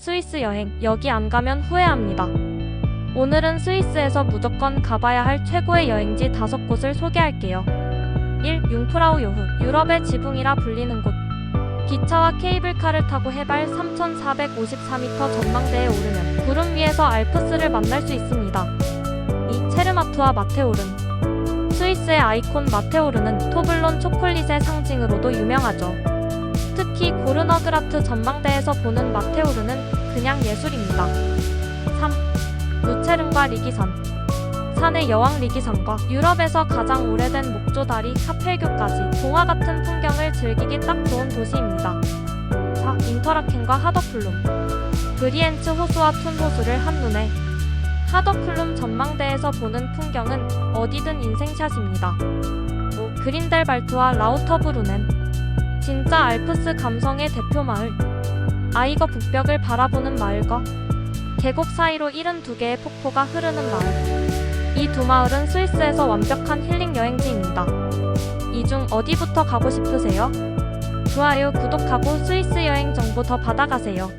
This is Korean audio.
스위스 여행 여기 안 가면 후회합니다. 오늘은 스위스에서 무조건 가봐야 할 최고의 여행지 다섯 곳을 소개할게요. 1. 융프라우 요흐 유럽의 지붕이라 불리는 곳 기차와 케이블카를 타고 해발 3,454m 전망대에 오르면 구름 위에서 알프스를 만날 수 있습니다. 2. 체르마트와 마테오른 스위스의 아이콘 마테오르는 토블론 초콜릿의 상징으로도 유명하죠. 특히 고르너그라트 전망대에서 보는 마테오르는 그냥 예술입니다. 3. 루체른과 리기산 산의 여왕 리기산과 유럽에서 가장 오래된 목조다리 카펠교까지 동화 같은 풍경을 즐기기 딱 좋은 도시입니다. 4. 인터라켄과 하더플룸 브리엔츠 호수와 툰 호수를 한눈에 하더플룸 전망대에서 보는 풍경은 어디든 인생샷입니다. 5. 그린델발트와 라우터브루넨 진짜 알프스 감성의 대표 마을 아이거 북벽을 바라보는 마을과 계곡 사이로 72개의 폭포가 흐르는 마을 이 두 마을은 스위스에서 완벽한 힐링 여행지입니다. 이 중 어디부터 가고 싶으세요? 좋아요, 구독하고 스위스 여행 정보 더 받아가세요.